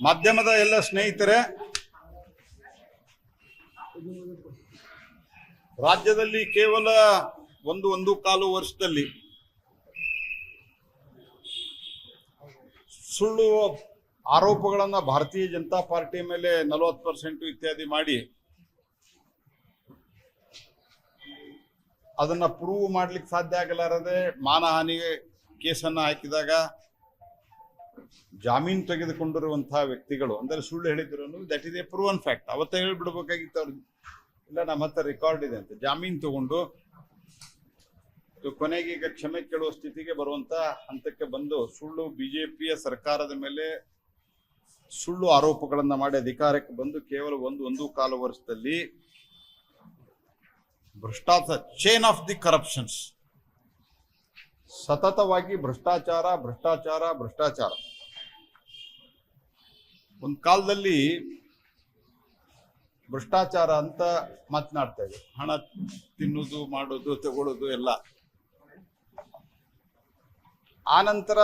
ಮಾಧ್ಯಮದ ಎಲ್ಲ ಸ್ನೇಹಿತರೆ, ರಾಜ್ಯದಲ್ಲಿ ಕೇವಲ ಒಂದು ಒಂದು ಕಾಲು ವರ್ಷದಲ್ಲಿ ಸುಳ್ಳು ಆರೋಪಗಳನ್ನ ಭಾರತೀಯ ಜನತಾ ಪಾರ್ಟಿ ಮೇಲೆ ನಲವತ್ತು ಪರ್ಸೆಂಟ್ ಇತ್ಯಾದಿ ಮಾಡಿ ಅದನ್ನ ಪ್ರೂವ್ ಮಾಡ್ಲಿಕ್ಕೆ ಸಾಧ್ಯ ಆಗಲಾರದೆ ಮಾನಹಾನಿ ಕೇಸನ್ನ ಹಾಕಿದಾಗ ಜಾಮೀನು ತೆಗೆದುಕೊಂಡಿರುವಂತಹ ವ್ಯಕ್ತಿಗಳು, ಅಂದರೆ ಸುಳ್ಳು ಹೇಳಿದ್ರು that is a proven fact ಅವತ್ತೇ ಹೇಳ್ಬಿಡ್ಬೇಕಾಗಿತ್ತು ಅವ್ರಿಗೆ. ಇಲ್ಲ, ನಮ್ಮ ಹತ್ರ ರೆಕಾರ್ಡ್ ಇದೆ ಅಂತ. ಜಾಮೀನು ತಗೊಂಡು ಕೊನೆಗೆ ಈಗ ಕ್ಷಮೆ ಕೇಳುವ ಸ್ಥಿತಿಗೆ ಬರುವಂತ ಹಂತಕ್ಕೆ ಬಂದು ಸುಳ್ಳು ಬಿಜೆಪಿಯ ಸರ್ಕಾರದ ಮೇಲೆ ಸುಳ್ಳು ಆರೋಪಗಳನ್ನ ಮಾಡಿ ಅಧಿಕಾರಕ್ಕೆ ಬಂದು ಕೇವಲ ಒಂದು ಒಂದು ಕಾಲು ವರ್ಷದಲ್ಲಿ ಭ್ರಷ್ಟಾಚಾರ ಚೈನ್ ಆಫ್ ದಿ ಕರಪ್ಷನ್ಸ್ ಸತತವಾಗಿ ಭ್ರಷ್ಟಾಚಾರ ಭ್ರಷ್ಟಾಚಾರ ಭ್ರಷ್ಟಾಚಾರ. ಒಂದು ಕಾಲದಲ್ಲಿ ಭ್ರಷ್ಟಾಚಾರ ಅಂತ ಮಾತನಾಡ್ತಾ ಇದೆ ಹಣ ತಿನ್ನೋದು, ಮಾಡೋದು ತಗೊಳ್ಳೋದು ಎಲ್ಲ. ಆನಂತರ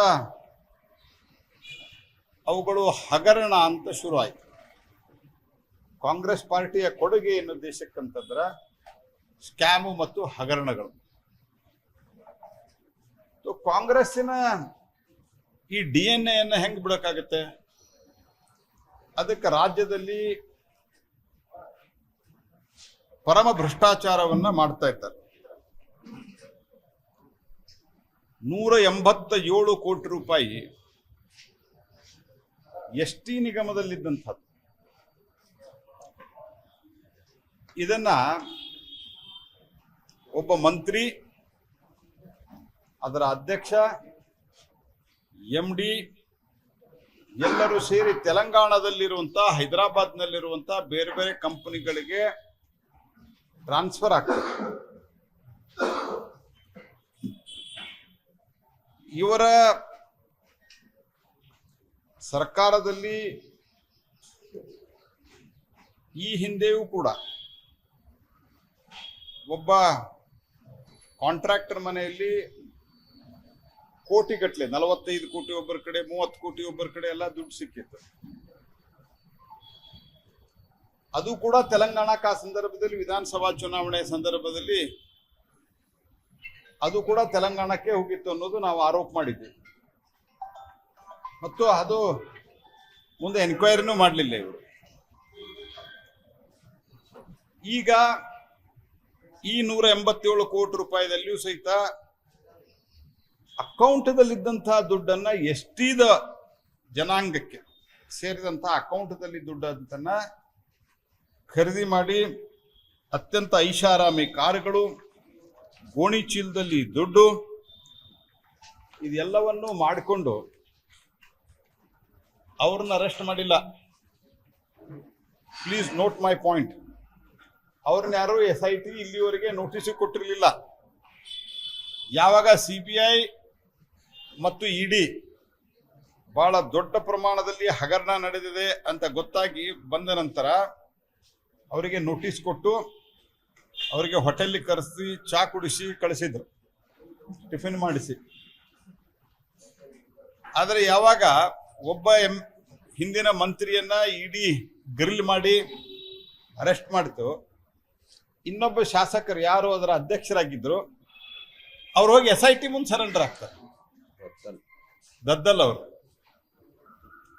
ಅವುಗಳು ಹಗರಣ ಅಂತ ಶುರು ಆಯ್ತು ಕಾಂಗ್ರೆಸ್ ಪಾರ್ಟಿಯ ಕೊಡುಗೆ ಏನು ದೇಶಕ್ಕಂತಂದ್ರೆ ಸ್ಕ್ಯಾಮು ಮತ್ತು ಹಗರಣಗಳು. ಕಾಂಗ್ರೆಸ್ಸಿನ ಈ ಡಿ ಎನ್ ಎನ್ನ ಹೆಂಗೆ ಬಿಡಕ್ಕಾಗತ್ತೆ? ಅದಕ್ಕೆ ರಾಜ್ಯದಲ್ಲಿ ಪರಮ ಭ್ರಷ್ಟಾಚಾರವನ್ನ ಮಾಡ್ತಾ ಇದ್ದಾರೆ. ನೂರ ಎಂಬತ್ತ ಏಳು ಕೋಟಿ ರೂಪಾಯಿ ಎಸ್ ಟಿ ನಿಗಮದಲ್ಲಿದ್ದಂಥದ್ದು. ಇದನ್ನ ಒಬ್ಬ ಮಂತ್ರಿ, ಅದರ ಅಧ್ಯಕ್ಷ, ಎಂ ಡಿ ಎಲ್ಲರೂ ಸೇರಿ ತೆಲಂಗಾಣದಲ್ಲಿರುವಂತ, ಹೈದರಾಬಾದ್ನಲ್ಲಿರುವಂತ ಬೇರೆ ಬೇರೆ ಕಂಪನಿಗಳಿಗೆ ಟ್ರಾನ್ಸ್ಫರ್ ಆಗ್ತದೆ. ಇವರ ಸರ್ಕಾರದಲ್ಲಿ ಈ ಹಿಂದೆಯೂ ಕೂಡ ಒಬ್ಬ ಕಾಂಟ್ರಾಕ್ಟರ್ ಮನೆಯಲ್ಲಿ ಕೋಟಿ ಗಟ್ಟಲೆ ನಲವತ್ತೈದು ಕೋಟಿ ಒಬ್ಬರ ಕಡೆ, ಮೂವತ್ತು ಕೋಟಿ ಒಬ್ಬರ ಕಡೆ ಎಲ್ಲ ದುಡ್ಡು ಸಿಕ್ಕಿತ್ತು. ಅದು ಕೂಡ ತೆಲಂಗಾಣ ಆ ಸಂದರ್ಭದಲ್ಲಿ, ವಿಧಾನಸಭಾ ಚುನಾವಣೆ ಸಂದರ್ಭದಲ್ಲಿ ಅದು ಕೂಡ ತೆಲಂಗಾಣಕ್ಕೆ ಹೋಗಿತ್ತು ಅನ್ನೋದು ನಾವು ಆರೋಪ ಮಾಡಿದ್ವಿ. ಮತ್ತು ಅದು ಮುಂದೆ ಎನ್ಕ್ವೈರಿನೂ ಮಾಡಲಿಲ್ಲ ಇವರು. ಈಗ ಈ ನೂರ ಎಂಬತ್ತೇಳು ಕೋಟಿ ರೂಪಾಯಿದಲ್ಲಿಯೂ ಸಹಿತ ಅಕೌಂಟದಲ್ಲಿದ್ದಂತಹ ದುಡ್ಡನ್ನ ಎಷ್ಟಿದ ಜನಾಂಗಕ್ಕೆ ಸೇರಿದಂತಹ ಅಕೌಂಟದಲ್ಲಿ ದುಡ್ಡನ್ನು ಖರೀದಿ ಮಾಡಿ ಅತ್ಯಂತ ಐಷಾರಾಮಿ ಕಾರುಗಳು, ಗೋಣಿ ಚೀಲದಲ್ಲಿ ದುಡ್ಡು, ಇದೆಲ್ಲವನ್ನು ಮಾಡಿಕೊಂಡು ಅವ್ರನ್ನ ಅರೆಸ್ಟ್ ಮಾಡಿಲ್ಲ. ಪ್ಲೀಸ್ ನೋಟ್ ಮೈ ಪಾಯಿಂಟ್ ಅವ್ರನ್ನ ಯಾರು ಎಸ್ ಐ ಟಿ ಇಲ್ಲಿವರೆಗೆ ನೋಟಿಸ್ ಕೊಟ್ಟಿರಲಿಲ್ಲ. ಯಾವಾಗ ಸಿ ಬಿ ಐ ಮತ್ತು ಇಡಿ ಬಹಳ ದೊಡ್ಡ ಪ್ರಮಾಣದಲ್ಲಿ ಹಗರಣ ನಡೆದಿದೆ ಅಂತ ಗೊತ್ತಾಗಿ ಬಂದ ನಂತರ ಅವರಿಗೆ ನೋಟಿಸ್ ಕೊಟ್ಟು ಅವರಿಗೆ ಹೋಟೆಲ್ಗೆ ಕರೆಸಿ, ಚಾ ಕುಡಿಸಿ, ಕಳಿಸಿದ್ರು. ಟಿಫಿನ್ ಮಾಡಿಸಿ. ಆದರೆ ಯಾವಾಗ ಒಬ್ಬ ಎಂ, ಹಿಂದಿನ ಮಂತ್ರಿಯನ್ನ ಇಡಿ ಗ್ರಿಲ್ ಮಾಡಿ ಅರೆಸ್ಟ್ ಮಾಡಿತು, ಇನ್ನೊಬ್ಬ ಶಾಸಕರು ಯಾರು ಅದರ ಅಧ್ಯಕ್ಷರಾಗಿದ್ದರು ಅವ್ರು ಹೋಗಿ ಎಸ್ ಐ ಟಿ ಮುಂದೆ ಸರೆಂಡರ್ ಆಗ್ತಾರೆ. ದದ್ದಲ್ ಅವರು.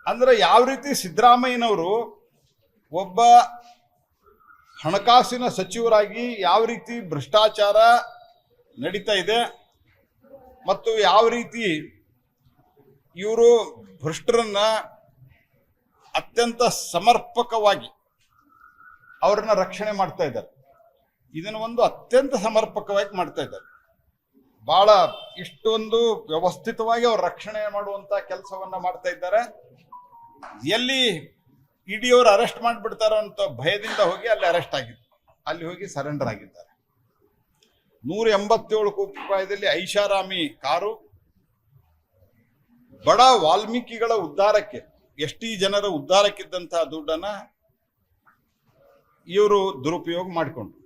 ಅಂದ್ರೆ ಯಾವ ರೀತಿ ಸಿದ್ದರಾಮಯ್ಯನವರು ಒಬ್ಬ ಹಣಕಾಸಿನ ಸಚಿವರಾಗಿ ಯಾವ ರೀತಿ ಭ್ರಷ್ಟಾಚಾರ ನಡೀತಾ ಇದೆ ಮತ್ತು ಯಾವ ರೀತಿ ಇವರು ಭ್ರಷ್ಟರನ್ನ ಅತ್ಯಂತ ಸಮರ್ಪಕವಾಗಿ ಅವರನ್ನ ರಕ್ಷಣೆ ಮಾಡ್ತಾ ಇದ್ದಾರೆ. ಇದನ್ನು ಒಂದು ಅತ್ಯಂತ ಸಮರ್ಪಕವಾಗಿ ಮಾಡ್ತಾ ಇದ್ದಾರೆ. ಬಹಳ ಇಷ್ಟೊಂದು ವ್ಯವಸ್ಥಿತವಾಗಿ ಅವ್ರು ರಕ್ಷಣೆ ಮಾಡುವಂತ ಕೆಲಸವನ್ನ ಮಾಡ್ತಾ ಇದ್ದಾರೆ. ಎಲ್ಲಿ ಇಡಿ ಅವರು ಅರೆಸ್ಟ್ ಮಾಡಿಬಿಡ್ತಾರೋ ಅಂತ ಭಯದಿಂದ ಹೋಗಿ ಅಲ್ಲಿ ಅರೆಸ್ಟ್ ಆಗಿದ್ದು ಅಲ್ಲಿ ಹೋಗಿ ಸರೆಂಡರ್ ಆಗಿದ್ದಾರೆ. ನೂರ ಎಂಬತ್ತೇಳು ಕೋಟಿ ರೂಪಾಯಿದಲ್ಲಿ ಐಷಾರಾಮಿ ಕಾರು ಬಡ ವಾಲ್ಮೀಕಿಗಳ ಉದ್ಧಾರಕ್ಕೆ ಎಷ್ಟಿ ಜನರ ಉದ್ಧಾರಕ್ಕಿದ್ದಂತಹ ದುಡ್ಡನ್ನ ಇವರು ದುರುಪಯೋಗ ಮಾಡಿಕೊಂಡ್ರು.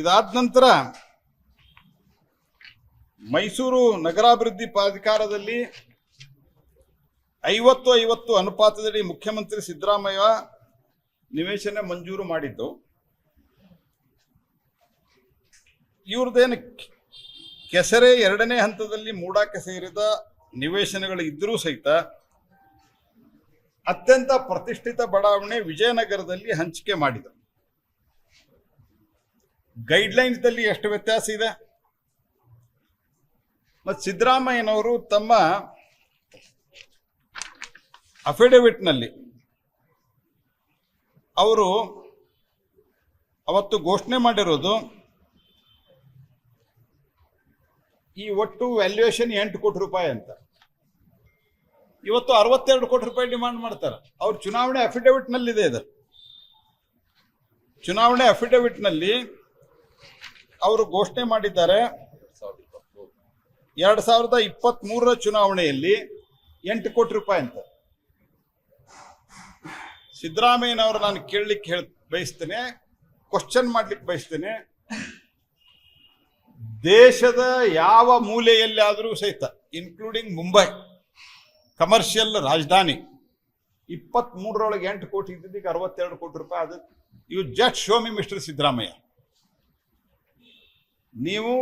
ಇದಾದ ನಂತರ ಮೈಸೂರು ನಗರಾಭಿವೃದ್ಧಿ ಪ್ರಾಧಿಕಾರದಲ್ಲಿ ಐವತ್ತು ಐವತ್ತು ಅನುಪಾತದಡಿ ಮುಖ್ಯಮಂತ್ರಿ ಸಿದ್ದರಾಮಯ್ಯ ನಿವೇಶನ ಮಂಜೂರು ಮಾಡಿದ್ದು. ಇವ್ರದ್ದೇನು ಕೆಸರೆ ಎರಡನೇ ಹಂತದಲ್ಲಿ ಮೂಡಾಕ್ಕೆ ಸೇರಿದ ನಿವೇಶನಗಳು ಇದ್ದರೂ ಸಹಿತ ಅತ್ಯಂತ ಪ್ರತಿಷ್ಠಿತ ಬಡಾವಣೆ ವಿಜಯನಗರದಲ್ಲಿ ಹಂಚಿಕೆ ಮಾಡಿದರು. ಗೈಡ್ಲೈನ್ಸ್ದಲ್ಲಿ ಎಷ್ಟು ವ್ಯತ್ಯಾಸ ಇದೆ? ಮತ್ತು ಸಿದ್ದರಾಮಯ್ಯನವರು ತಮ್ಮ ಅಫಿಡವಿಟ್ನಲ್ಲಿ ಅವರು ಅವತ್ತು ಘೋಷಣೆ ಮಾಡಿರೋದು ಈ ಒಟ್ಟು ವ್ಯಾಲ್ಯೂಯೇಷನ್ ಎಂಟು ಕೋಟಿ ರೂಪಾಯಿ ಅಂತ. ಇವತ್ತು ಅರವತ್ತೆರಡು ಕೋಟಿ ರೂಪಾಯಿ ಡಿಮಾಂಡ್ ಮಾಡ್ತಾರೆ. ಅವ್ರ ಚುನಾವಣೆ ಅಫಿಡವಿಟ್ನಲ್ಲಿದೆ ಇದು. ಚುನಾವಣೆ ಅಫಿಡವಿಟ್ನಲ್ಲಿ ಅವರು ಘೋಷಣೆ ಮಾಡಿದ್ದಾರೆ ಎರಡ್ ಸಾವಿರದ ಇಪ್ಪತ್ತ್ ಮೂರರ ಚುನಾವಣೆಯಲ್ಲಿ ಎಂಟು ಕೋಟಿ ರೂಪಾಯಿ ಅಂತ. ಸಿದ್ದರಾಮಯ್ಯನವರು ನಾನು ಕೇಳಲಿಕ್ಕೆ ಹೇಳ, ಬಯಸ್ತೇನೆ ಕ್ವಶನ್ ಮಾಡ್ಲಿಕ್ಕೆ ಬಯಸ್ತೇನೆ. ದೇಶದ ಯಾವ ಮೂಲೆಯಲ್ಲಿ ಆದರೂ ಸಹಿತ ಇನ್ಕ್ಲೂಡಿಂಗ್ ಮುಂಬೈ ಕಮರ್ಷಿಯಲ್ ರಾಜಧಾನಿ ಇಪ್ಪತ್ತ್ ಮೂರರೊಳಗೆ ಎಂಟು ಕೋಟಿ ಇದ್ದಿದ್ದಕ್ಕೆ ಅರವತ್ತೆರಡು ಕೋಟಿ ರೂಪಾಯಿ ಅದು you just show me mister Siddaramaiah. ನೀವು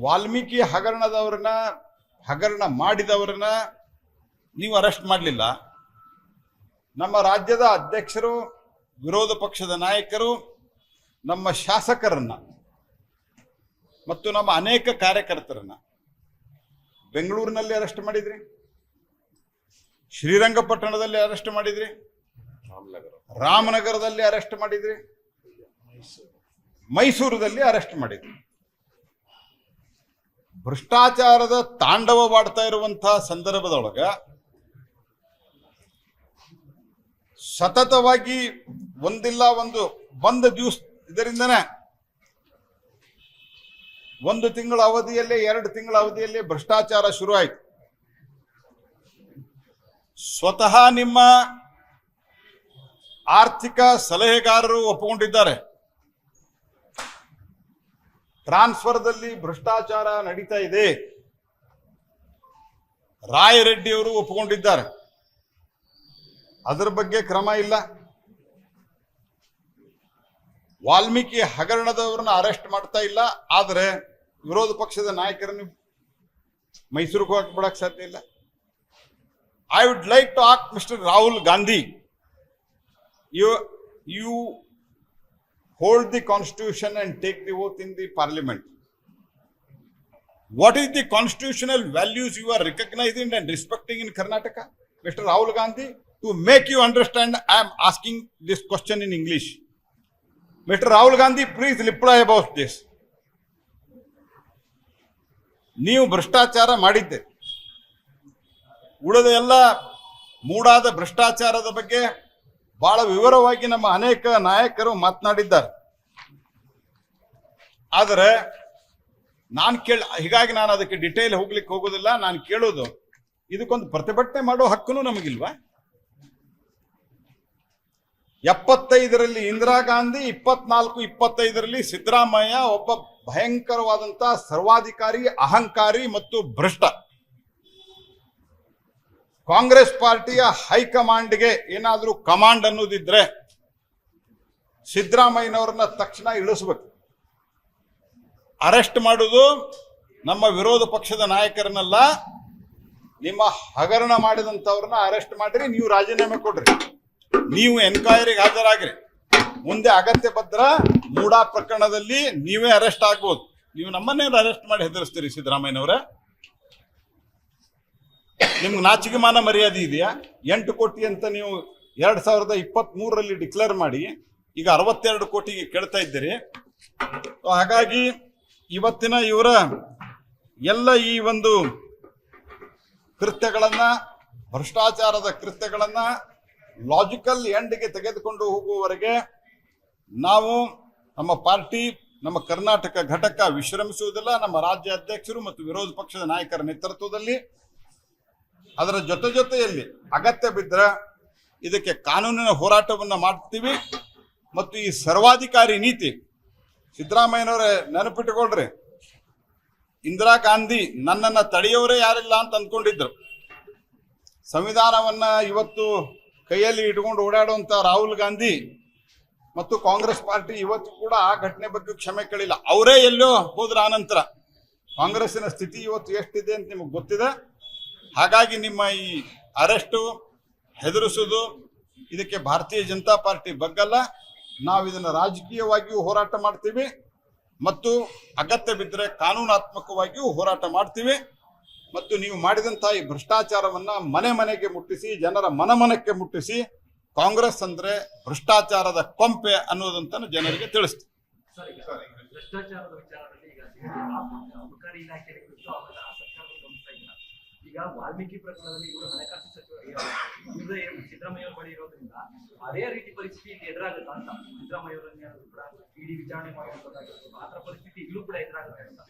ವಾಲ್ಮೀಕಿ ಹಗರಣದವ್ರನ್ನ, ಹಗರಣ ಮಾಡಿದವರನ್ನ ನೀವು ಅರೆಸ್ಟ್ ಮಾಡಲಿಲ್ಲ. ನಮ್ಮ ರಾಜ್ಯದ ಅಧ್ಯಕ್ಷರು, ವಿರೋಧ ಪಕ್ಷದ ನಾಯಕರು, ನಮ್ಮ ಶಾಸಕರನ್ನ ಮತ್ತು ನಮ್ಮ ಅನೇಕ ಕಾರ್ಯಕರ್ತರನ್ನ ಬೆಂಗಳೂರಿನಲ್ಲಿ ಅರೆಸ್ಟ್ ಮಾಡಿದ್ರಿ? ಶ್ರೀರಂಗಪಟ್ಟಣದಲ್ಲಿ ಅರೆಸ್ಟ್ ಮಾಡಿದ್ರಿ? ರಾಮನಗರದಲ್ಲಿ ಅರೆಸ್ಟ್ ಮಾಡಿದ್ರಿ? ಮೈಸೂರದಲ್ಲಿ ಅರೆಸ್ಟ್ ಮಾಡಿದ್ರಿ? ಭ್ರಷ್ಟಾಚಾರದ ತಾಂಡವವಾಡ್ತಾ ಇರುವಂತಹ ಸಂದರ್ಭದೊಳಗ ಸತತವಾಗಿ ಒಂದಿಲ್ಲ ಒಂದು ಒಂದು ದಿವಸ ಇದರಿಂದನೇ ಒಂದು ತಿಂಗಳ ಅವಧಿಯಲ್ಲೇ, ಎರಡು ತಿಂಗಳ ಅವಧಿಯಲ್ಲೇ ಭ್ರಷ್ಟಾಚಾರ ಶುರು ಆಯ್ತು ಸ್ವತಃ ನಿಮ್ಮ ಆರ್ಥಿಕ ಸಲಹೆಗಾರರು ಒಪ್ಪಿಕೊಂಡಿದ್ದಾರೆ. ಟ್ರಾನ್ಸ್ಫರ್ದಲ್ಲಿ ಭ್ರಷ್ಟಾಚಾರ ನಡೀತಾ ಇದೆ. ರಾಯರೆಡ್ಡಿ ಅವರು ಒಪ್ಪಿಕೊಂಡಿದ್ದಾರೆ ಅದರ ಬಗ್ಗೆ ಕ್ರಮ ಇಲ್ಲ. ವಾಲ್ಮೀಕಿ ಹಗರಣದವರನ್ನ ಅರೆಸ್ಟ್ ಮಾಡ್ತಾ ಇಲ್ಲ. ಆದರೆ ವಿರೋಧ ಪಕ್ಷದ ನಾಯಕರನ್ನು ಮೈಸೂರಿಗೆ ಹೋಗಕ್ಕೆ ಸಾಧ್ಯ ಇಲ್ಲ. I would like to ask mister Rahul Gandhi you you hold the constitution and take the oath in the parliament. What is the constitutional values you are recognizing and respecting in Karnataka? Mr. Rahul Gandhi, to make you understand, I am asking this question in English. Mr. Rahul Gandhi, please reply about this. ನೀವು ಭ್ರಷ್ಟಾಚಾರ ಮಾಡಿದ್ದೆ ಉಳಿದ ಎಲ್ಲ ಮೂಡಾದ ಭ್ರಷ್ಟಾಚಾರದ ಬಗ್ಗೆ ಬಹಳ ವಿವರವಾಗಿ ನಮ್ಮ ಅನೇಕ ನಾಯಕರು ಮಾತನಾಡಿದ್ದಾರೆ. ಆದರೆ ನಾನು ಕೇಳ, ಹೀಗಾಗಿ ನಾನು ಅದಕ್ಕೆ ಡಿಟೇಲ್ ಹೋಗ್ಲಿಕ್ಕೆ ಹೋಗೋದಿಲ್ಲ, ನಾನು ಕೇಳೋದು, ಇದಕ್ಕೊಂದು ಪ್ರತಿಭಟನೆ ಮಾಡೋ ಹಕ್ಕೂ ನಮಗಿಲ್ವಾ? ಎಪ್ಪತ್ತೈದರಲ್ಲಿ ಇಂದಿರಾ ಗಾಂಧಿ, ಇಪ್ಪತ್ನಾಲ್ಕು, ಇಪ್ಪತ್ತೈದರಲ್ಲಿ ಸಿದ್ದರಾಮಯ್ಯ ಒಬ್ಬ ಭಯಂಕರವಾದಂತ ಸರ್ವಾಧಿಕಾರಿ, ಅಹಂಕಾರಿ ಮತ್ತು ಭ್ರಷ್ಟ. ಕಾಂಗ್ರೆಸ್ ಪಾರ್ಟಿಯ ಹೈಕಮಾಂಡ್ಗೆ ಏನಾದರೂ ಕಮಾಂಡ್ ಅನ್ನೋದಿದ್ರೆ ಸಿದ್ದರಾಮಯ್ಯನವ್ರನ್ನ ತಕ್ಷಣ ಇಳಿಸ್ಬೇಕು. ಅರೆಸ್ಟ್ ಮಾಡೋದು ನಮ್ಮ ವಿರೋಧ ಪಕ್ಷದ ನಾಯಕರನ್ನೆಲ್ಲ, ನಿಮ್ಮ ಹಗರಣ ಮಾಡಿದಂಥವ್ರನ್ನ ಅರೆಸ್ಟ್ ಮಾಡಿರಿ, ನೀವು ರಾಜೀನಾಮೆ ಕೊಡ್ರಿ. ನೀವು ಎನ್ಕ್ವೈರಿಗೆ ಹಾಜರಾಗ್ರಿ. ಮುಂದೆ ಅಗತ್ಯ ಪತ್ರ ಮೂಡಾ ಪ್ರಕರಣದಲ್ಲಿ ನೀವೇ ಅರೆಸ್ಟ್ ಆಗ್ಬೋದು. ನೀವು ನಮ್ಮನ್ನೇ ಅರೆಸ್ಟ್ ಮಾಡಿ ಹೆದರಿಸ್ತೀರಿ ಸಿದ್ದರಾಮಯ್ಯನವರೇ? ನಿಮ್ಗೆ ನಾಚಿಕೆ ಮಾನ ಮರ್ಯಾದೆ ಇದೆಯಾ? ಎಂಟು ಕೋಟಿ ಅಂತ ನೀವು ಎರಡ್ ಸಾವಿರದ ಇಪ್ಪತ್ತ್ ಮೂರರಲ್ಲಿ ಡಿಕ್ಲೇರ್ ಮಾಡಿ, ಈಗ ಅರವತ್ತೆರಡು ಕೋಟಿಗೆ ಕೇಳ್ತಾ ಇದ್ದೀರಿ. ಹಾಗಾಗಿ ಇವತ್ತಿನ ಇವರ ಎಲ್ಲ ಈ ಒಂದು ಕೃತ್ಯಗಳನ್ನ, ಭ್ರಷ್ಟಾಚಾರದ ಕೃತ್ಯಗಳನ್ನ ಲಾಜಿಕಲ್ ಎಂಡ್ಗೆ ತೆಗೆದುಕೊಂಡು ಹೋಗುವವರೆಗೆ ನಾವು ನಮ್ಮ ಪಾರ್ಟಿ, ನಮ್ಮ ಕರ್ನಾಟಕ ಘಟಕ ವಿಶ್ರಮಿಸುವುದಿಲ್ಲ. ನಮ್ಮ ರಾಜ್ಯ ಅಧ್ಯಕ್ಷರು ಮತ್ತು ವಿರೋಧ ಪಕ್ಷದ ನಾಯಕರ ನೇತೃತ್ವದಲ್ಲಿ ಅದರ ಜೊತೆ ಜೊತೆಯಲ್ಲಿ ಅಗತ್ಯ ಬಿದ್ದರೆ ಇದಕ್ಕೆ ಕಾನೂನಿನ ಹೋರಾಟವನ್ನು ಮಾಡ್ತೀವಿ. ಮತ್ತು ಈ ಸರ್ವಾಧಿಕಾರಿ ನೀತಿ, ಸಿದ್ದರಾಮಯ್ಯನವರೇ ನೆನಪಿಟ್ಟುಕೊಳ್ರಿ. ಇಂದಿರಾ ಗಾಂಧಿ ನನ್ನನ್ನು ತಡೆಯೋರೇ ಯಾರಿಲ್ಲ ಅಂತ ಅಂದ್ಕೊಂಡಿದ್ರು. ಸಂವಿಧಾನವನ್ನ ಇವತ್ತು ಕೈಯಲ್ಲಿ ಇಟ್ಕೊಂಡು ಓಡಾಡುವಂಥ ರಾಹುಲ್ ಗಾಂಧಿ ಮತ್ತು ಕಾಂಗ್ರೆಸ್ ಪಾರ್ಟಿ ಇವತ್ತು ಕೂಡ ಆ ಘಟನೆ ಬಗ್ಗೆ ಕ್ಷಮೆ ಕೇಳಿಲ್ಲ. ಅವರೇ ಎಲ್ಲೋ ಹೋದ್ರ ಆನಂತರ. ಕಾಂಗ್ರೆಸ್ಸಿನ ಸ್ಥಿತಿ ಇವತ್ತು ಎಷ್ಟಿದೆ ಅಂತ ನಿಮಗೆ ಗೊತ್ತಿದೆ. ಹಾಗಾಗಿ ನಿಮ್ಮ ಈ ಅರೆಸ್ಟು ಹೆದರಿಸೋದು ಇದಕ್ಕೆ ಭಾರತೀಯ ಜನತಾ ಪಾರ್ಟಿ ಬಗ್ಗಲ್ಲ. ನಾವು ಇದನ್ನು ರಾಜಕೀಯವಾಗಿಯೂ ಹೋರಾಟ ಮಾಡ್ತೀವಿ ಮತ್ತು ಅಗತ್ಯ ಬಿದ್ದರೆ ಕಾನೂನಾತ್ಮಕವಾಗಿಯೂ ಹೋರಾಟ ಮಾಡ್ತೀವಿ. ಮತ್ತು ನೀವು ಮಾಡಿದಂಥ ಈ ಭ್ರಷ್ಟಾಚಾರವನ್ನ ಮನೆ ಮನೆಗೆ ಮುಟ್ಟಿಸಿ, ಜನರ ಮನಮನಕ್ಕೆ ಮುಟ್ಟಿಸಿ, ಕಾಂಗ್ರೆಸ್ ಅಂದ್ರೆ ಭ್ರಷ್ಟಾಚಾರದ ಕೊಂಪೆ ಅನ್ನೋದಂತ ಜನರಿಗೆ ತಿಳಿಸ್ತೀವಿ. ಈಗ ವಾಲ್ಮೀಕಿ ಪ್ರಕರಣದಲ್ಲಿ ಇವರು ಹಣಕಾಸು ಸಚಿವರು ಸಿದ್ದರಾಮಯ್ಯ ಬಳಿ ಇರೋದ್ರಿಂದ ಅದೇ ರೀತಿ ಪರಿಸ್ಥಿತಿ ಇಲ್ಲಿ ಎದುರಾಗುತ್ತಾ ಅಂತ. ಸಿದ್ದರಾಮಯ್ಯ ಕೂಡ ಇಡೀ ವಿಚಾರಣೆ ಮಾಡಿರೋದಾಗಿರ್ಬೋದು ಆ ಥರ ಪರಿಸ್ಥಿತಿ ಇಲ್ಲೂ ಕೂಡ ಎದುರಾಗುತ್ತೆ ಅಂತ.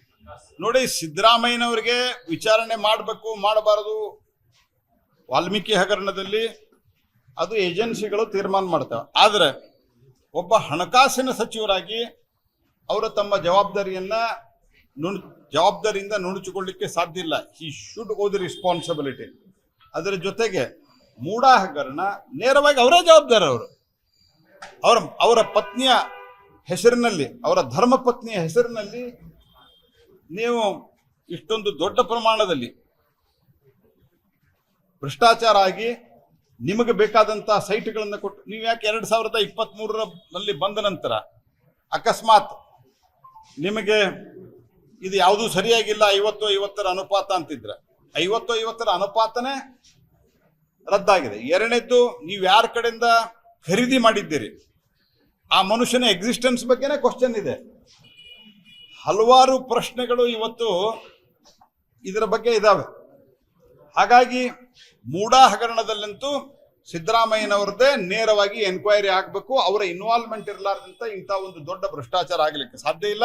ನೋಡಿ, ಸಿದ್ದರಾಮಯ್ಯನವರಿಗೆ ವಿಚಾರಣೆ ಮಾಡಬೇಕು, ಮಾಡಬಾರದು. ವಾಲ್ಮೀಕಿ ಹಗರಣದಲ್ಲಿ ಅದು ಏಜೆನ್ಸಿಗಳು ತೀರ್ಮಾನ ಮಾಡ್ತವೆ. ಆದರೆ ಒಬ್ಬ ಹಣಕಾಸಿನ ಸಚಿವರಾಗಿ ಅವರು ತಮ್ಮ ಜವಾಬ್ದಾರಿಯನ್ನ ಜವಾಬ್ದಾರಿಯಿಂದ ನುಣುಚಿಕೊಳ್ಳಿಕ್ಕೆ ಸಾಧ್ಯ ಇಲ್ಲ. He should owe the responsibility ಅದರ ಜೊತೆಗೆ ಮೂಢ ಹಗರಣ ನೇರವಾಗಿ ಅವರೇ ಜವಾಬ್ದಾರಿ ಅವರು. ಅವರ ಅವರ ಪತ್ನಿಯ ಹೆಸರಿನಲ್ಲಿ, ಅವರ ಧರ್ಮ ಪತ್ನಿಯ ಹೆಸರಿನಲ್ಲಿ ನೀವು ಇಷ್ಟೊಂದು ದೊಡ್ಡ ಪ್ರಮಾಣದಲ್ಲಿ ಭ್ರಷ್ಟಾಚಾರ ಆಗಿ ನಿಮಗೆ ಬೇಕಾದಂತ ಸೈಟ್ಗಳನ್ನು ಕೊಟ್ಟು, ನೀವು ಯಾಕೆ ಎರಡು ಸಾವಿರದ ಇಪ್ಪತ್ತ್ ಮೂರರಲ್ಲಿ ಬಂದ ನಂತರ ಅಕಸ್ಮಾತ್ ನಿಮಗೆ ಇದು ಯಾವುದೂ ಸರಿಯಾಗಿಲ್ಲ ಐವತ್ತು ಐವತ್ತರ ಅನುಪಾತ ಅಂತಿದ್ರೆ. ಐವತ್ತು ಐವತ್ತರ ಅನುಪಾತನೇ ರದ್ದಾಗಿದೆ. ಎರಡನೇದ್ದು, ನೀವು ಯಾರ ಕಡೆಯಿಂದ ಖರೀದಿ ಮಾಡಿದ್ದೀರಿ? ಆ ಮನುಷ್ಯನ ಎಕ್ಸಿಸ್ಟೆನ್ಸ್ ಬಗ್ಗೆನೇ ಕ್ವಶನ್ ಇದೆ. ಹಲವಾರು ಪ್ರಶ್ನೆಗಳು ಇವತ್ತು ಇದರ ಬಗ್ಗೆ ಇದಾವೆ. ಹಾಗಾಗಿ ಮೂಡಾ ಹಗರಣದಲ್ಲಂತೂ ಸಿದ್ದರಾಮಯ್ಯನವ್ರದ್ದೇ ನೇರವಾಗಿ ಎನ್ಕ್ವೈರಿ ಆಗಬೇಕು ಅವರ ಇನ್ವಾಲ್ವ್ಮೆಂಟ್ ಇರಲಾರ್ದಂತ ಇಂಥ ಒಂದು ದೊಡ್ಡ ಭ್ರಷ್ಟಾಚಾರ ಆಗಲಿಕ್ಕೆ ಸಾಧ್ಯ ಇಲ್ಲ.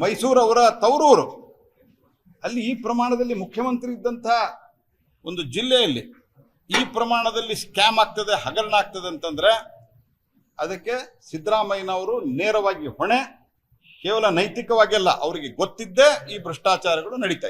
ಮೈಸೂರು ಅವರ ತವರೂರು. ಅಲ್ಲಿ ಈ ಪ್ರಮಾಣದಲ್ಲಿ ಮುಖ್ಯಮಂತ್ರಿ ಇದ್ದಂಥ ಒಂದು ಜಿಲ್ಲೆಯಲ್ಲಿ ಈ ಪ್ರಮಾಣದಲ್ಲಿ ಸ್ಕ್ಯಾಮ್ ಆಗ್ತದೆ, ಹಗರಣ ಆಗ್ತದೆ ಅಂತಂದ್ರೆ ಅದಕ್ಕೆ ಸಿದ್ದರಾಮಯ್ಯನವರು ನೇರವಾಗಿ ಹೊಣೆ, ಕೇವಲ ನೈತಿಕವಾಗಿ ಅಲ್ಲ, ಅವರಿಗೆ ಗೊತ್ತಿದ್ದೇ ಈ ಭ್ರಷ್ಟಾಚಾರಗಳು ನಡೀತಾ